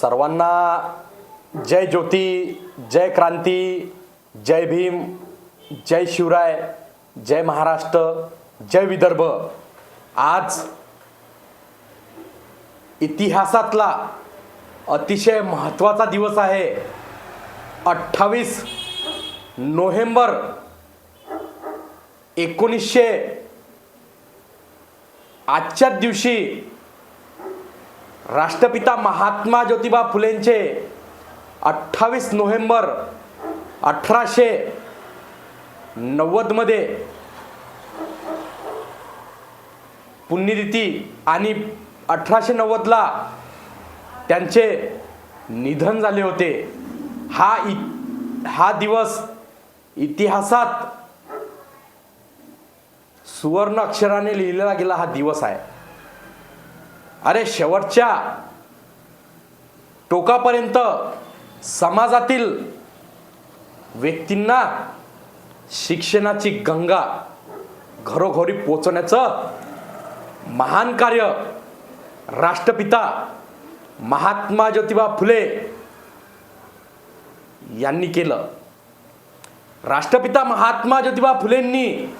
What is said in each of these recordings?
सर्वांना जय ज्योती जय क्रांती जय भीम जय शिवराय जय महाराष्ट्र जय विदर्भ. आज इतिहासातला अतिशय महत्त्वाचा दिवस आहे. अठ्ठावीस नोव्हेंबर एकोणीसशे आजच्याच दिवशी राष्ट्रपिता महात्मा ज्योतिबा फुलेंचे अठ्ठावीस नोव्हेंबर अठराशे नव्वदमध्ये पुण्यतिथी आणि अठराशे नव्वदला त्यांचे निधन झाले होते. हा इ हा दिवस इतिहासात सुवर्ण अक्षराने लिहिलेला गेला हा दिवस आहे. अरे शेवटच्या टोकापर्यंत समाजातील व्यक्तींना शिक्षणाची गंगा घरोघरी पोचवण्याचं महान कार्य राष्ट्रपिता महात्मा ज्योतिबा फुले यांनी केलं. राष्ट्रपिता महात्मा ज्योतिबा फुलेंनी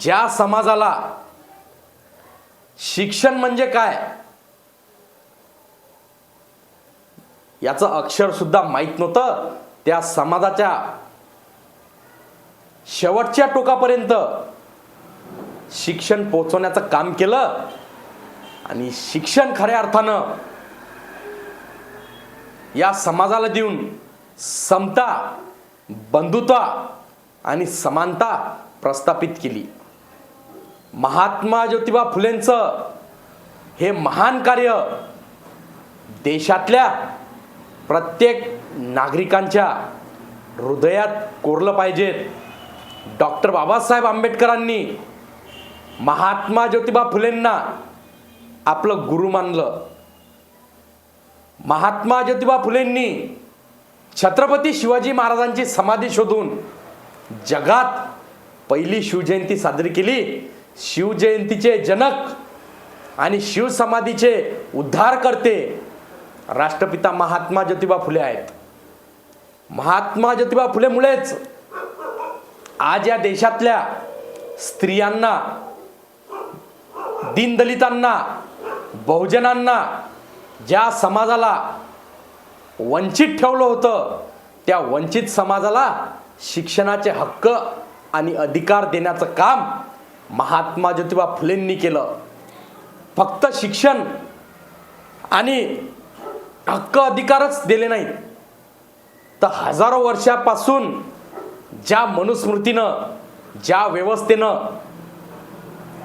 ज्या समाजाला शिक्षण म्हणजे काय? याचं अक्षर सुद्धा माहीत नव्हतं. त्या समाजाच्या शेवटच्या टोकापर्यंत शिक्षण पोचवण्याचं काम केलं आणि शिक्षण खऱ्या अर्थानं या समाजाला देऊन समता बंधुता आणि समानता प्रस्थापित केली. महात्मा ज्योतिबा फुलेंचं हे महान कार्य देशातल्या प्रत्येक नागरिकांच्या हृदयात कोरलं पाहिजेत डॉक्टर बाबासाहेब आंबेडकरांनी महात्मा ज्योतिबा फुलेंना आपलं गुरु मानलं. महात्मा ज्योतिबा फुलेंनी छत्रपती शिवाजी महाराजांची समाधी शोधून जगात पहिली शिवजयंती साजरी केली. शिवजयंतीचे जनक आणि शिवसमाधीचे उद्धार करते राष्ट्रपिता महात्मा ज्योतिबा फुले आहेत. महात्मा ज्योतिबा फुलेमुळेच आज या देशातल्या स्त्रियांना दीनदलितांना बहुजनांना ज्या समाजाला वंचित ठेवलं होतं त्या वंचित समाजाला शिक्षणाचे हक्क आणि अधिकार देण्याचं काम महात्मा ज्योतिबा फुलेंनी केलं. फक्त शिक्षण आणि हक्क अधिकारच दिले नाहीत. तर हजारो वर्षापासून ज्या मनुस्मृतीनं ज्या व्यवस्थेनं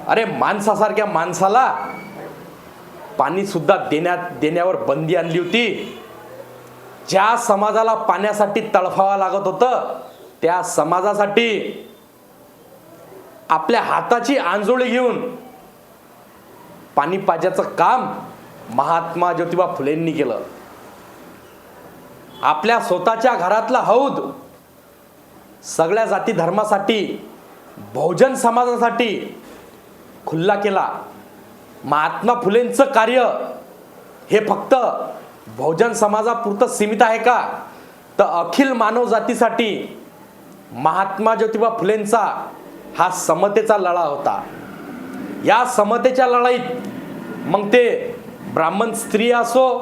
अरे माणसासारख्या माणसाला पाणीसुद्धा देण्या देण्यात देण्यावर बंदी आणली होती. ज्या समाजाला पाण्यासाठी तळफावा लागत होतं त्या समाजासाठी आपल्या हाताची आंजोळी घेऊन पाणी पाजाचं काम महात्मा ज्योतिबा फुलेंनी केलं. आपल्या स्वतःच्या घरातला हौद सगळ्या जाती धर्मासाठी बहुजन समाजासाठी खुल्ला केला. महात्मा फुलेंचं कार्य हे फक्त बहुजन समाजापुरतं सीमित आहे का? तर अखिल मानव जातीसाठी महात्मा ज्योतिबा फुलेंचा हा समतेचा लढा होता. या समतेच्या लढाईत मग ते ब्राह्मण स्त्री असो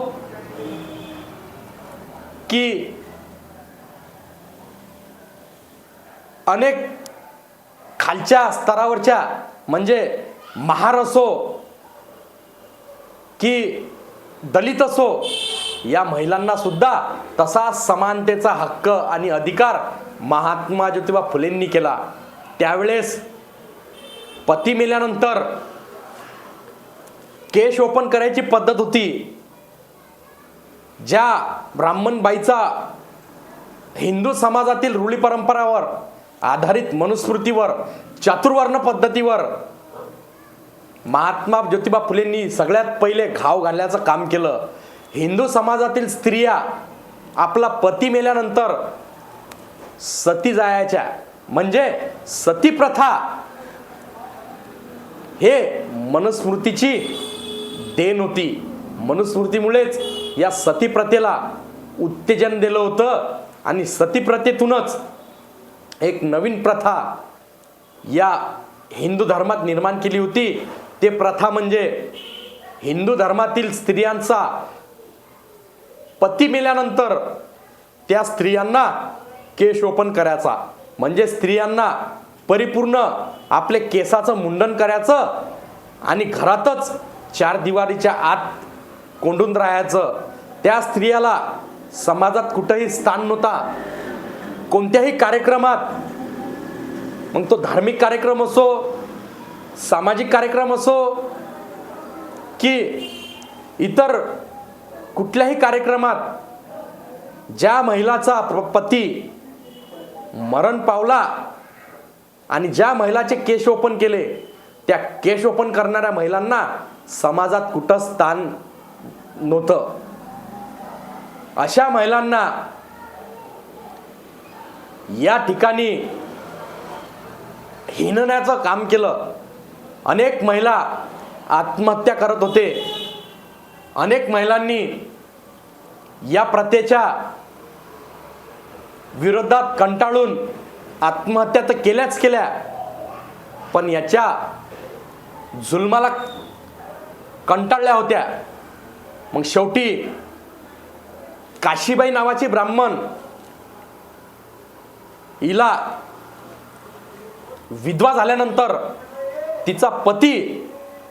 की अनेक खालच्या स्तरावरच्या म्हणजे महार असो की दलित असो या महिलांना सुद्धा तसा समानतेचा हक्क आणि अधिकार महात्मा ज्योतिबा फुलेंनी केला. त्यावेळेस पती मेल्यानंतर केश ओपन करायची पद्धत होती. ज्या ब्राह्मण बाईचा हिंदू समाजातील रूढी परंपरावर आधारित मनुस्मृतीवर चातुर्वर्ण पद्धतीवर महात्मा ज्योतिबा फुलेंनी सगळ्यात पहिले घाव घालण्याचं काम केलं. हिंदू समाजातील स्त्रिया आपला पती मेल्यानंतर सती जायच्या. म्हणजे सती प्रथा हे मनस्मृतीची देण होती. मनुस्मृतीमुळेच या सतीप्रथेला उत्तेजन दिलं होतं आणि सतीप्रथेतूनच एक नवीन प्रथा या हिंदू धर्मात निर्माण केली होती. ते प्रथा म्हणजे हिंदू धर्मातील स्त्रियांचा पती मेल्यानंतर त्या स्त्रियांना केश ओपन करायचा. म्हणजे स्त्रियांना परिपूर्ण आपले केसाचं मुंडन करायचं आणि घरातच चार दिवारीच्या आत कोंडून राहायचं. त्या स्त्रियाला समाजात कुठंही स्थान नव्हता. कोणत्याही कार्यक्रमात मग तो धार्मिक कार्यक्रम असो सामाजिक कार्यक्रम असो की इतर कुठल्याही कार्यक्रमात ज्या महिलाचा पती मरण पावला. आणि ज्या महिलाचे केश ओपन केले त्या केश ओपन करणाऱ्या महिलांना समाजात कुठं स्थान नव्हतं. अशा महिलांना या ठिकाणी हिनण्याचं काम केलं. अनेक महिला आत्महत्या करत होते. अनेक महिलांनी या प्रथेच्या विरोधात कंटाळून आत्महत्या तर केल्याच केल्या पण याच्या जुलमाला कंटाळल्या होत्या. मग शेवटी काशीबाई नावाची ब्राह्मण हिला विधवा झाल्यानंतर तिचा पती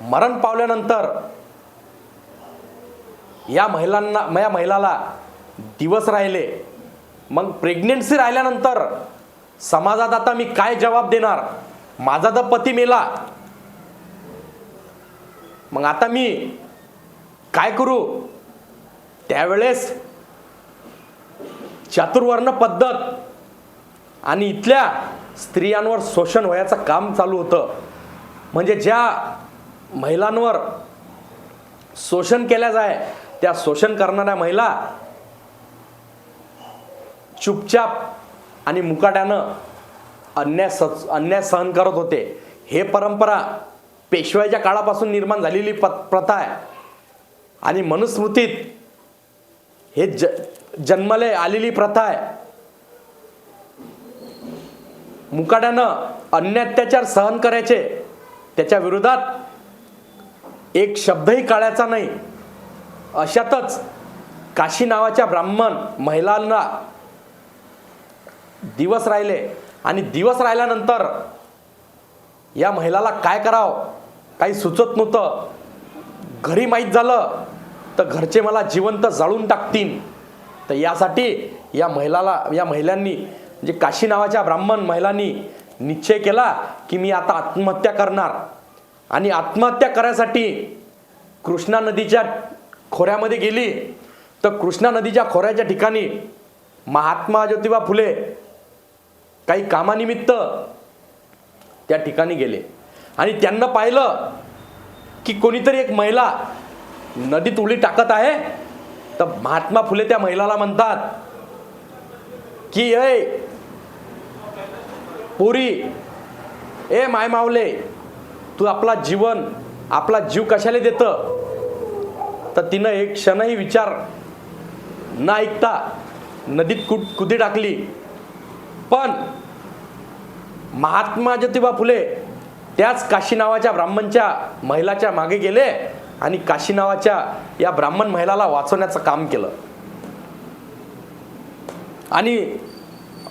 मरण पावल्यानंतर या महिलांना या महिलाला दिवस राहिले. मग प्रेग्नेन्सी राहिल्यानंतर समाजात आता मी काय जबाब देणार? माझा तर पती मेला. मग आता मी काय करू? त्यावेळेस चातुर्वर्ण पद्धत आणि इथल्या स्त्रियांवर शोषण व्हायचं काम चालू होतं. म्हणजे ज्या महिलांवर शोषण केल्या जाय त्या शोषण करणाऱ्या महिला चुपचाप आणि मुकाट्यानं अन्याय स अन्याय सहन करत होते. हे परंपरा पेशव्याच्या काळापासून निर्माण झालेली प प्रथा आहे. आणि मनुस्मृतीत हे ज जन्मले आलेली प्रथा आहे. मुकाट्यानं अन्य अत्याचार सहन करायचे. त्याच्या विरोधात एक शब्दही काढायचा नाही. अशातच काशी नावाच्या ब्राह्मण महिलांना दिवस राहिले आणि दिवस राहिल्यानंतर या महिलाला काय करावं? काही सुचत नव्हतं. घरी माहीत झालं तर घरचे मला जिवंत जाळून टाकतील. तर यासाठी या महिलाला या महिलांनी म्हणजे काशी नावाच्या ब्राह्मण महिलांनी निश्चय केला की मी आता आत्महत्या करणार. आणि आत्महत्या करायसाठी कृष्णा नदीच्या खोऱ्यामध्ये गेली. तर कृष्णा नदीच्या खोऱ्याच्या ठिकाणी महात्मा ज्योतिबा फुले काही कामानिमित्त त्या ठिकाणी गेले. आणि त्यांना पाहिलं की कोणीतरी एक महिला नदीत उडी टाकत आहे. तर महात्मा फुले त्या महिलाला म्हणतात की ए पुरी ए माय मावले तू आपला जीवन आपला जीव कशाला देतं? तर तिनं एक क्षणही विचार न ऐकता नदीत कुद कुदी टाकली. महात्मा ज्योतिबा फुले त्याच काशी नावाच्या ब्राह्मणच्या महिलाच्या मागे गेले आणि काशी नावाच्या या ब्राह्मण महिलाला वाचवण्याचं काम केलं. आणि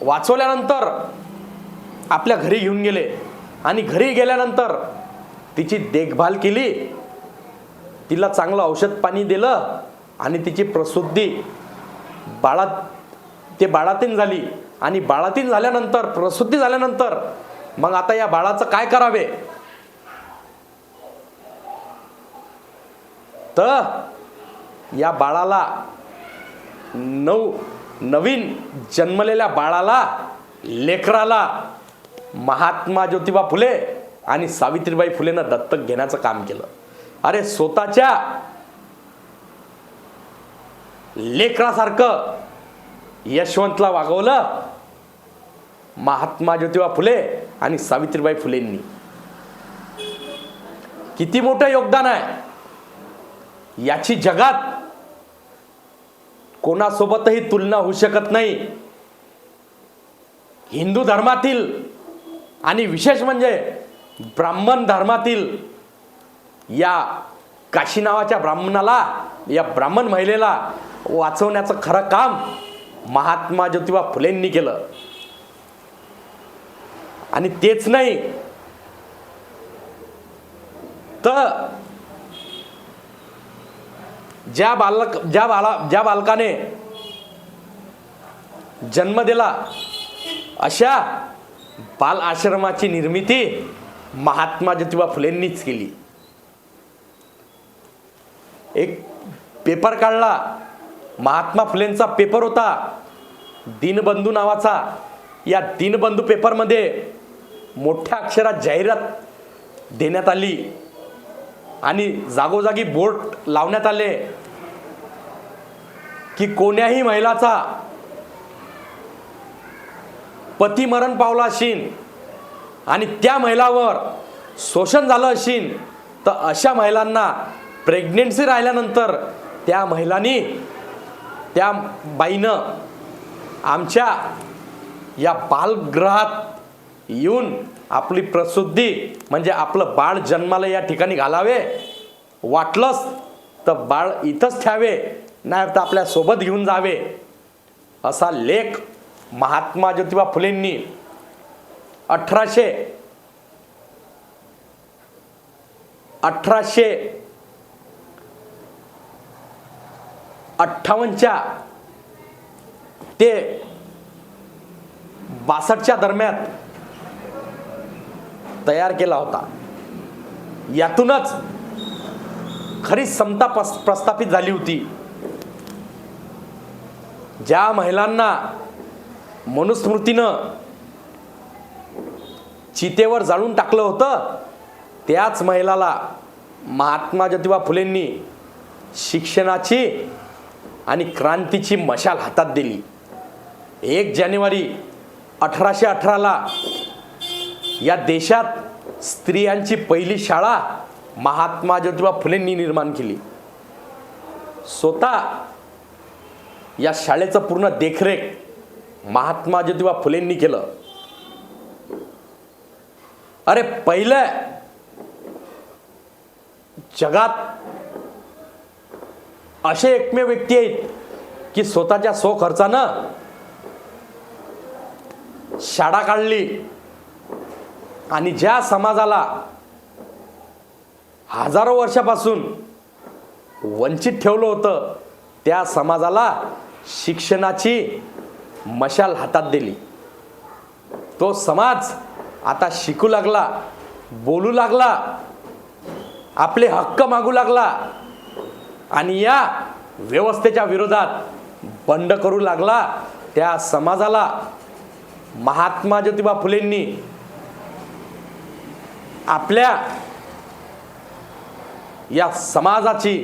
वाचवल्यानंतर आपल्या घरी घेऊन गेले. आणि घरी गेल्यानंतर तिची देखभाल केली. तिला चांगलं औषध पाणी दिलं आणि तिची प्रसुद्धी बाळात ते बाळातीन झाली. आणि बाळातील झाल्यानंतर प्रसुद्धी झाल्यानंतर मग आता या बाळाचं काय करावे? तर या बाळाला नऊ नवीन जन्मलेल्या बाळाला लेकराला महात्मा ज्योतिबा फुले आणि सावित्रीबाई फुलेनं दत्तक घेण्याचं काम केलं. अरे स्वतःच्या लेकरासारखं यशवंतला वागवलं महात्मा ज्योतिबा फुले आणि सावित्रीबाई फुलेंनी. किती मोठं योगदान आहे. याची जगात कोणासोबतही तुलना होऊ शकत नाही. हिंदू धर्मातील आणि विशेष म्हणजे ब्राह्मण धर्मातील या काशी नावाच्या ब्राह्मणाला या ब्राह्मण महिलेला वाचवण्याचं खरं काम महात्मा ज्योतिबा फुलेंनी केलं. आणि तेच नाही. तर ज्या बालक ज्या बाला ज्या बालकाने जन्म दिला अशा बाल आश्रमाची निर्मिती महात्मा ज्योतिबा फुलेंनीच केली. एक पेपर काढला. महात्मा फुलेंचा पेपर होता. दीनबंधू नावाचा. या दीनबंधू पेपरमध्ये मोठ्या अक्षरात जाहिरात देण्यात आली आणि जागोजागी बोर्ड लावण्यात आले की कोण्याही महिलाचा पती मरण पावला असेल आणि त्या महिलावर शोषण झालं असेल तर अशा महिलांना प्रेग्नेन्सी राहिल्यानंतर त्या महिलांनी त्या बाईनं आमच्या या बालगृहात येऊन आपली प्रसिद्धी म्हणजे आपलं बाळ जन्माला या ठिकाणी घालावे वाटलंच तर बाळ इथंच ठेवावे नाही तर आपल्यासोबत घेऊन जावे असा लेख महात्मा ज्योतिबा फुलेंनी अठराशे अठराशे अठ्ठावन्नच्या ते बासष्टच्या दरम्यान तयार केला होता. यातूनच खरी समता प्रस्थापित झाली होती. ज्या महिलांना मनुस्मृतीनं चितेवर जाळून टाकलं होतं त्याच महिलाला महात्मा ज्योतिबा फुलेंनी शिक्षणाची आणि क्रांतीची मशाल हातात दिली. एक जानेवारी अठराशे अठराला या देशात स्त्रियांची पहिली शाळा महात्मा ज्योतिबा फुलेंनी निर्माण केली. स्वतः या शाळेचं पूर्ण देखरेख महात्मा ज्योतिबा फुलेंनी केलं. अरे पहिलं जगात असे एकमेव व्यक्ती आहेत की स्वतःच्या सो खर्चानं शाळा काढली आणि ज्या समाजाला हजारो वर्षापासून वंचित ठेवलं होतं त्या समाजाला शिक्षणाची मशाल हातात दिली. तो समाज आता शिकू लागला बोलू लागला आपले हक्क मागू लागला आणि या व्यवस्थेच्या विरोधात बंड करू लागला. त्या समाजाला महात्मा ज्योतिबा फुलेंनी आपल्या या समाजाची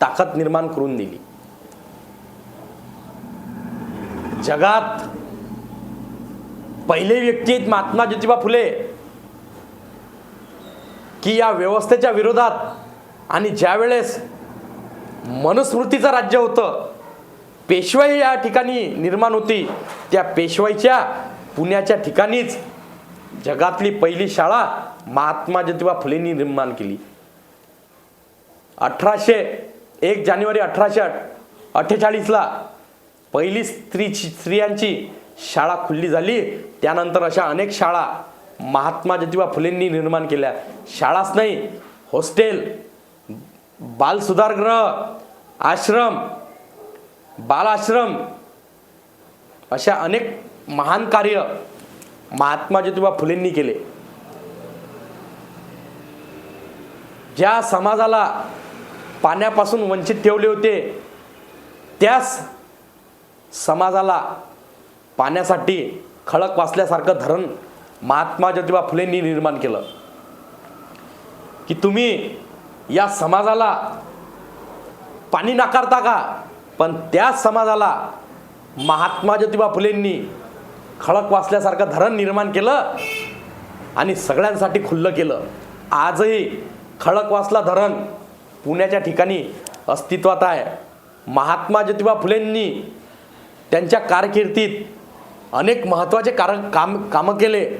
ताकद निर्माण करून दिली. जगात पहिले व्यक्ती आहेत महात्मा ज्योतिबा फुले की या व्यवस्थेच्या विरोधात आणि ज्यावेळेस मनुस्मृतीचं राज्य होतं पेशवाई या ठिकाणी निर्माण होती त्या पेशवाईच्या पुण्याच्या ठिकाणीच जगातली पहिली शाळा महात्मा ज्योतिबा फुलेंनी निर्माण केली. अठराशे एक जानेवारी अठराशे अठ्ठेचाळीसला पहिली स्त्री स्त्रियांची शाळा खुल्ली झाली. त्यानंतर अशा अनेक शाळा महात्मा ज्योतिबा फुलेंनी निर्माण केल्या. शाळाच नाही हॉस्टेल बालसुधारगृह आश्रम बालाश्रम अशा अनेक महान कार्य महात्मा ज्योतिबा फुलेंनी केले. ज्या समाजाला पाण्यापासून वंचित ठेवले होते त्याच समाजाला पाण्यासाठी खळक वाचल्यासारखं धरण महात्मा ज्योतिबा फुलेंनी निर्माण केलं. की तुम्ही या समाजाला पाणी नाकारता का? पण त्याच समाजाला महात्मा ज्योतिबा फुलेंनी खळक वाचल्यासारखं धरण निर्माण केलं आणि सगळ्यांसाठी खुल्लं केलं. आजही खळकवासला धरण पुण्याच्या ठिकाणी अस्तित्वात आहे. महात्मा ज्योतिबा फुलेंनी त्यांच्या कारकिर्दीत अनेक महत्त्वाचे कार काम कामं केले.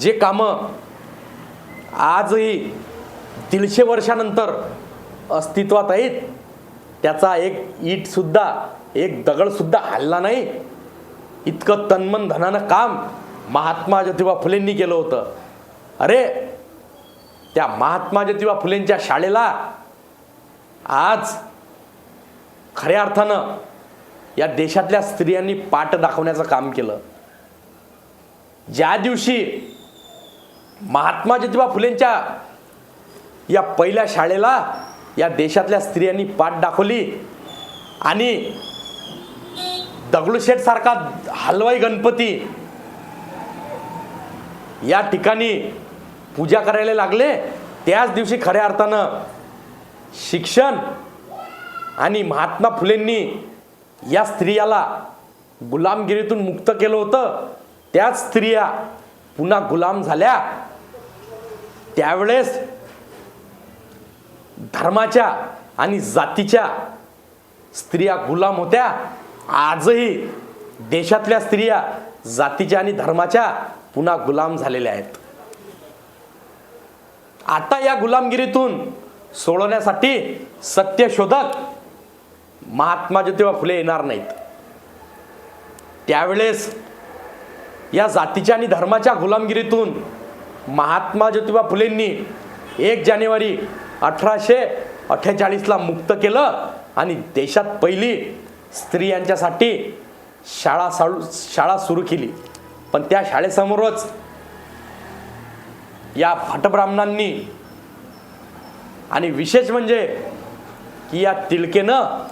जे कामं आजही दीडशे वर्षानंतर अस्तित्वात आहेत. त्याचा एक ईटसुद्धा एक दगडसुद्धा हल्ला नाही. इतकं तन्मन धनानं काम महात्मा ज्योतिबा फुलेंनी केलं होतं. अरे त्या महात्मा ज्योतिबा फुलेंच्या शाळेला आज खऱ्या अर्थानं या देशातल्या स्त्रियांनी पाठ दाखवण्याचं काम केलं. ज्या दिवशी महात्मा ज्योतिबा फुलेंच्या या पहिल्या शाळेला या देशातल्या स्त्रियांनी पाठ दाखवली आणि दगडूशेठ सारखा हलवाई गणपती या ठिकाणी पूजा करायला लागले. त्याच दिवशी खऱ्या अर्थानं शिक्षण आणि महात्मा फुलेंनी या स्त्रियाला गुलामगिरीतून मुक्त केलं होतं. त्याच स्त्रिया पुन्हा गुलाम झाल्या. त्यावेळेस धर्माच्या आणि जातीच्या स्त्रिया गुलाम होत्या. आजही देशातल्या स्त्रिया जातीच्या आणि धर्माच्या पुन्हा गुलाम झालेल्या आहेत. आता या गुलामगिरीतून सोडवण्यासाठी सत्यशोधक महात्मा ज्योतिबा फुले येणार नाहीत. त्यावेळेस या जातीच्या आणि धर्माच्या गुलामगिरीतून महात्मा ज्योतिबा फुलेंनी एक जानेवारी अठराशे अठ्ठेचाळीसला मुक्त केलं आणि देशात पहिली स्त्रियांच्यासाठी शाळा साळू शाळा सुरू केली. पण त्या शाळेसमोरच या भटब्राह्मणांनी आणि विशेष म्हणजे की या तिलकेनं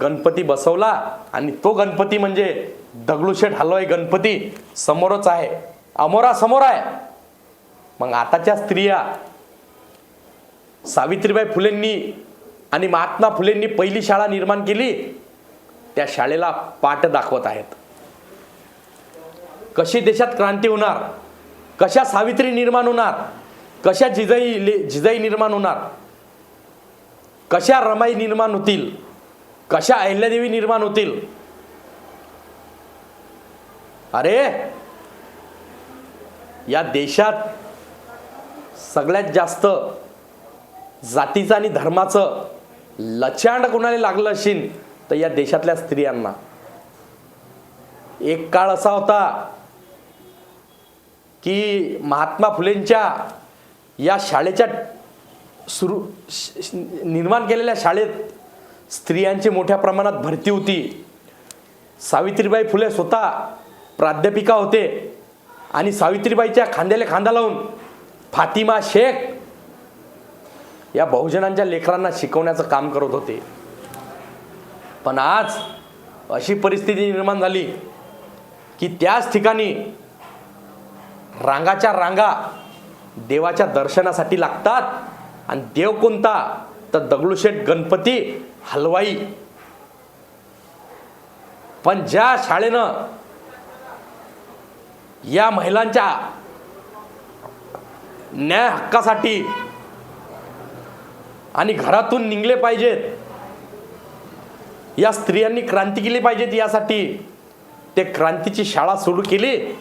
गणपती बसवला आणि तो गणपती म्हणजे दगडूशेठ हलवाई गणपती समोरच आहे. अमोरा समोर आहे. मग आताच्या स्त्रिया सावित्रीबाई फुलेंनी आणि महात्मा फुलेंनी पहिली शाळा निर्माण केली. त्या शाळेला पाठ दाखवत आहेत. कशी देशात क्रांती होणार? कशा सावित्री निर्माण होणार? कशा जिजाई जिजाई निर्माण होणार? कशा रमाई निर्माण होतील? कशा अहिल्यादेवी निर्माण होतील? अरे या देशात सगळ्यात जास्त जातीचं आणि धर्माचं लचांड कोणाला लागलं असेल? तर या देशातल्या स्त्रियांना एक काळ असा होता की महात्मा फुलेंच्या या शाळेच्या सुरू निर्माण केलेल्या शाळेत स्त्रियांची मोठ्या प्रमाणात भरती होती. सावित्रीबाई फुले स्वतः प्राध्यापिका होते आणि सावित्रीबाईच्या खांद्याला खांदा लावून फातिमा शेख या बहुजनांच्या लेकरांना शिकवण्याचं काम करत होते. पण आज अशी परिस्थिती निर्माण झाली की त्याच ठिकाणी रांगाच्या रांगा देवाच्या दर्शनासाठी लागतात आणि देव कोणता? तर दगडूशेठ गणपती हलवाई. पण ज्या शाळेनं या महिलांच्या न्याय हक्कासाठी आणि घरातून निघले पाहिजेत या स्त्रियांनी क्रांती केली पाहिजेत यासाठी. ते क्रांतीची शाळा सुरू केली.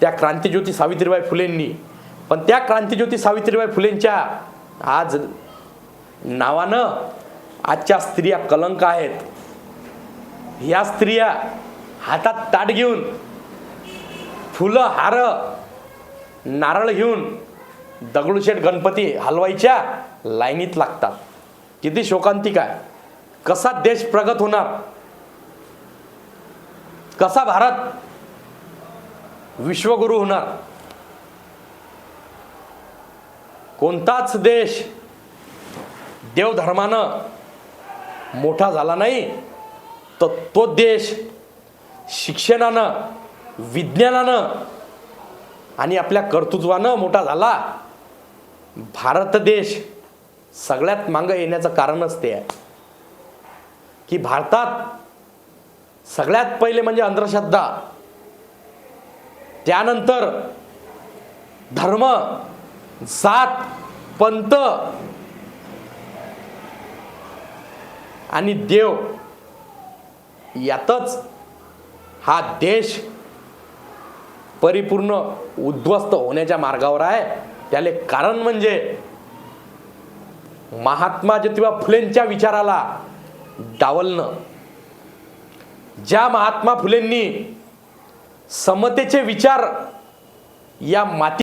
त्या क्रांतीज्योती सावित्रीबाई फुलेंनी. पण त्या क्रांतीज्योती सावित्रीबाई फुलेंच्या आज नावानं आजच्या स्त्रिया कलंक आहेत. या स्त्रिया हातात ताट घेऊन फुलं हार नारळ घेऊन दगडूशेठ गणपती हलवायच्या लाईनीत लागतात. किती शोकांतिक आहे. कसा देश प्रगत होणार? कसा भारत विश्वगुरु होणार? कोणताच देश देवधर्मानं मोठा झाला नाही तर तो देश शिक्षणानं विज्ञानानं आणि आपल्या कर्तृत्वानं मोठा झाला. भारत देश सगळ्यात मागं येण्याचं कारणच ते आहे. की भारतात सगळ्यात पहिले म्हणजे अंधश्रद्धा. त्यानंतर धर्म जात पंत आणि देव. यातच हा देश परिपूर्ण उद्ध्वस्त होण्याच्या मार्गावर आहे. त्याले कारण म्हणजे महात्मा ज्योतिबा फुलेंच्या विचाराला डावलणं. ज्या महात्मा फुलेंनी समतेचे विचार या माती